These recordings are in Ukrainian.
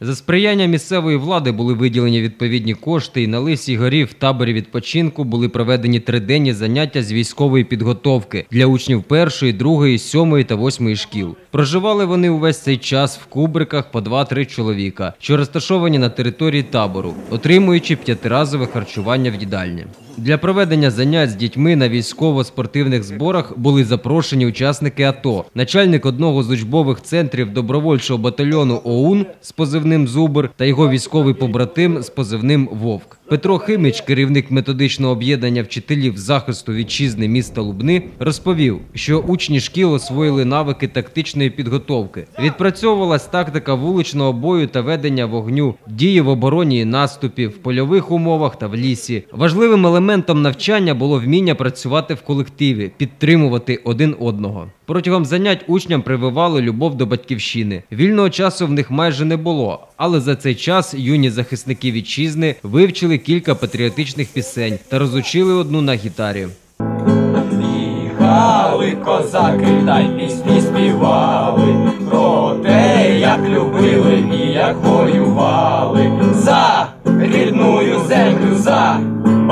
За сприяння місцевої влади були виділені відповідні кошти, і на Лисій горі в таборі відпочинку були проведені триденні заняття з військової підготовки для учнів першої, другої, сьомої та восьмої шкіл. Проживали вони увесь цей час в кубриках по 2-3 чоловіка, що розташовані на території табору, отримуючи п'ятиразове харчування в їдальні. Для проведення занять з дітьми на військово-спортивних зборах були запрошені учасники АТО, начальник одного з учбових центрів добровольчого батальйону ОУН з позивним Зубр та його військовий побратим з позивним Вовк. Петро Химич, керівник методичного об'єднання вчителів захисту вітчизни міста Лубни, розповів, що учні шкіл освоїли навики тактичної підготовки. Відпрацьовувалась тактика вуличного бою та ведення вогню, дії в обороні і наступі, в польових умовах та в лісі. Важливим елементом навчання було вміння працювати в колективі, підтримувати один одного. Протягом занять учням прививали любов до батьківщини. Вільного часу в них майже не було, але за цей час юні захисники вітчизни вивчили кілька патріотичних пісень та розучили одну на гітарі. Їхали козаки, та пісні співали про те, як любили і як воювали за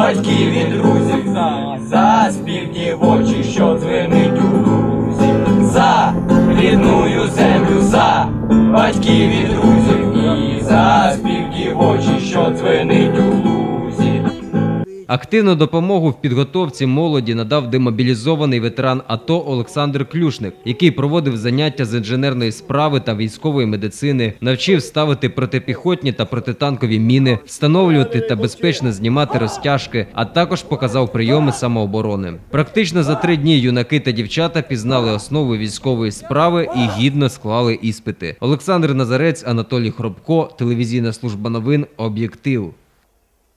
батьків і друзів, за, співні очі, що дзвенить у дузі, за рідную землю, за батьків і друзів, і за співні очі, що дзвенить у лузі. Активну допомогу в підготовці молоді надав демобілізований ветеран АТО Олександр Клюшник, який проводив заняття з інженерної справи та військової медицини, навчив ставити протипіхотні та протитанкові міни, встановлювати та безпечно знімати розтяжки, а також показав прийоми самооборони. Практично за три дні юнаки та дівчата пізнали основи військової справи і гідно склали іспити. Олександр Назарець, Анатолій Хробко, телевізійна служба новин, об'єктив.